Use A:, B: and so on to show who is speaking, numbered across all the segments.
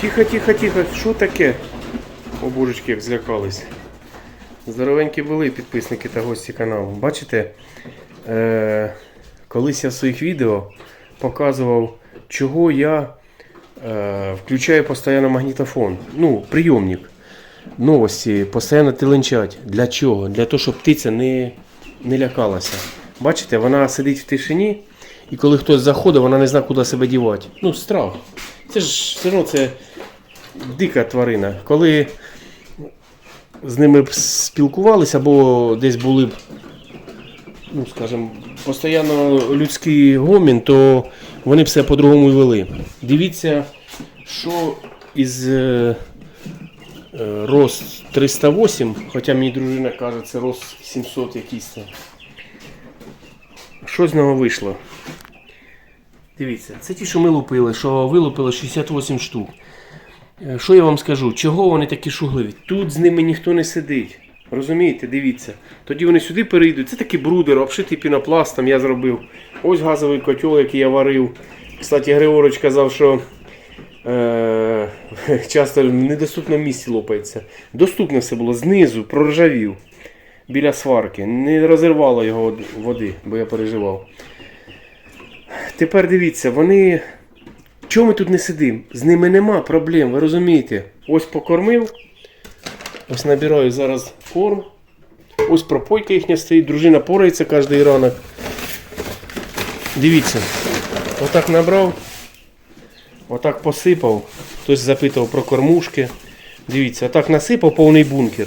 A: Тихо, тихо, тихо. Що таке? О, божечки, як злякались. Здоровенькі були підписники та гості каналу. Бачите, е- колись я в своїх відео показував, чого я е- включаю постійно магнітофон. Ну, прийомник. Новості постійно теленчать. Для чого? Для того, щоб птиця не, не лякалася. Бачите, вона сидить в тишині, і коли хтось заходить, вона не знає, куди себе дівати. Ну, страх. Це ж все одно це дика тварина. Коли з ними б спілкувалися або десь були б, ну скажімо, постійно людський гомін, то вони б себе по-другому вели. Дивіться, що із е, е, рост 308, хоча мені дружина каже, це рост 700 якийсь. Що з нього вийшло? Дивіться, це ті, що ми лупили, що вилупили 68 штук. Е, Що я вам скажу? Чого вони такі шугливі? Тут з ними ніхто не сидить. Розумієте, дивіться. Тоді вони сюди перейдуть. Це такий брудер, обшитий пінопластом я зробив. Ось газовий котел, який я варив. Кстати, Григорич казав, що е- часто в недоступному місці лопається. Доступне все було знизу, проржавів біля сварки. Не розірвало його води, бо я переживав. Тепер дивіться, вони. Чому ми тут не сидимо? З ними нема проблем, ви розумієте? Ось покормив. Ось набираю зараз корм. Ось пропойка їхня стоїть, дружина порається кожен ранок. Дивіться, отак набрав, отак посипав. Хтось запитав про кормушки. Дивіться, отак насипав повний бункер.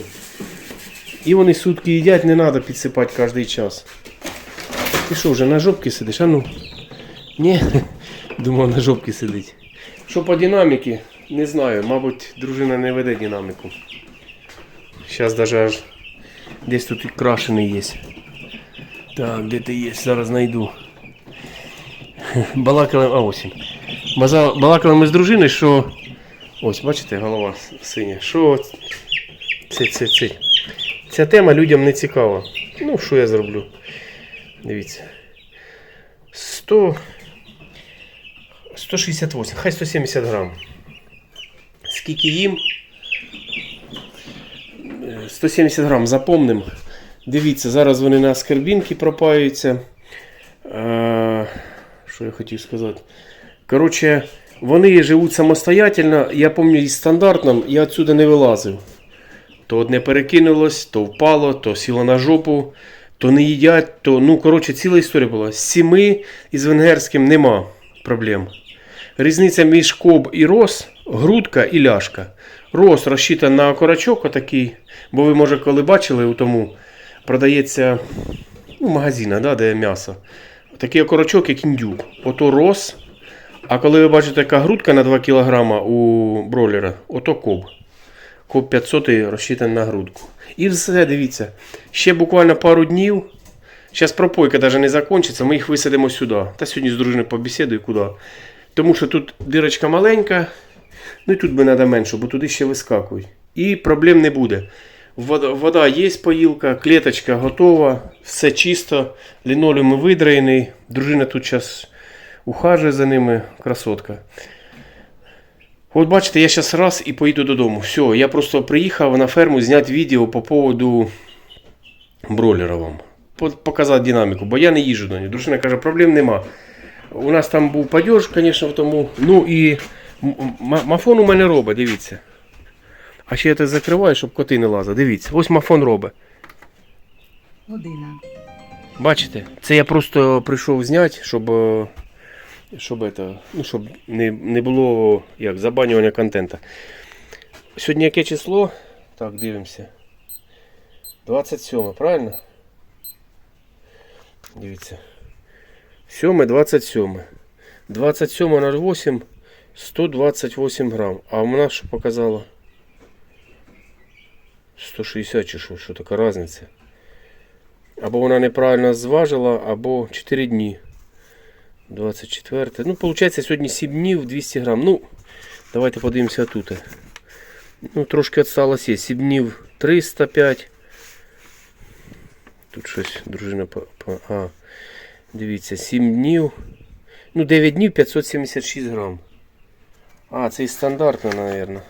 A: І вони сутки їдять, не треба підсипати кожен час. Ти що, вже на жопці сидиш? А ну? Ні, думав на жопці сидить. Що по динаміки, не знаю. Мабуть, дружина не веде динаміку. Зараз даже аж десь тут і крашений є. Так, де ти є? Зараз знайду. Балакали, а ось. Балакали ми з дружиною, що. Ось, бачите, голова синя. Що це, це, це. Ця тема людям не цікава. Ну, що я зроблю? Дивіться. 100. 168, хай 170 грам. Скільки їм? Е, 170 грам, запомним. Дивіться, зараз вони на скарбінки пропаються. Е, Що я хотів сказати? Коротше, вони живуть самостоятельно. Я пам'ятаю, із стандартним я відсюди не вилазив. То одне перекинулось, то впало, то сіло на жопу, то не їдять, то. Ну, коротше, ціла історія була. З сіми із венгерським нема проблем. Різниця між коб і рос грудка і ляшка. Рос розчитан на окорочок отакий, бо ви, може, коли бачили у тому, продається ну, в магазинах, да, де м'ясо. Такий окорочок, як індюк. Ото рос. А коли ви бачите, яка грудка на 2 кг у бройлера, ото коб. Коб 500 розчитаний на грудку. І все, дивіться. Ще буквально пару днів. Зараз пропойка навіть не закінчиться, ми їх висадимо сюди. Та сьогодні з дружиною побесідую куди. Тому що тут дирочка маленька, ну і тут би треба менше, бо туди ще вискакують. І проблем не буде. Вода, вода є поїлка, клеточка готова, все чисто, лінолеум видраєний. Дружина тут зараз ухажує за ними, красотка. От бачите, я зараз раз і поїду додому. Все, я просто приїхав на ферму зняти відео по поводу бройлера вам. Показати динаміку, бо я не їжджу до нього. Дружина каже, проблем нема. У нас там був падеж, звісно, в тому. Ну і мафон у мене робить, дивіться. А ще я це закриваю, щоб коти не лазили. Дивіться, ось мафон робить.
B: Година.
A: Бачите? Це я просто прийшов зняти, щоб, е, щоб, это, ну, щоб не, не було як, забанювання контенту. Сьогодні яке число? Так, дивимося. 27, правильно? Дивіться. 7, 27. 27.08, 128 грам. А нас що показало? 160 чи що, що така різниця? Або вона неправильно зважила, або 4 дні. 24. Ну, виходить, сьогодні 7 днів 200 грам. Ну, давайте подивимося тут. Ну, трошки відсталося є. 7 днів 305. Тут щось дружина по а, дивіться, 7 днів. Ну, 9 днів 576 грам. А, це і стандартно, мабуть.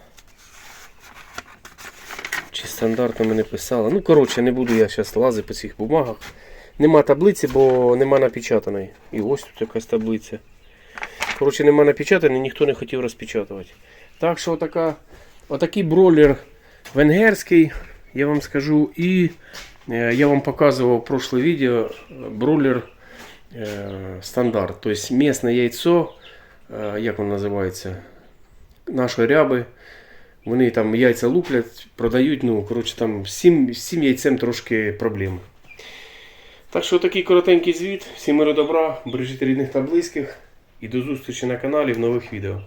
A: Чи стандартно ми не писали. Ну, коротше, не буду я зараз лазити по цих бумагах. Нема таблиці, бо нема напечатаної. І ось тут якась таблиця. Коротше, нема напечатаної, ніхто не хотів розпечатувати. Так що отака, отакий бройлер венгерський, я вам скажу. І е, я вам показував в прошлое відео е, бройлер е, стандарт. Тобто местное яйцо, е, як воно називається, нашої ряби. Вони там яйця луплять, продають, ну, коротше, там з цим яйцем трошки проблеми. Так що такий коротенький звіт. Всім миру добра, бережіть рідних та близьких. І до зустрічі на каналі в нових відео.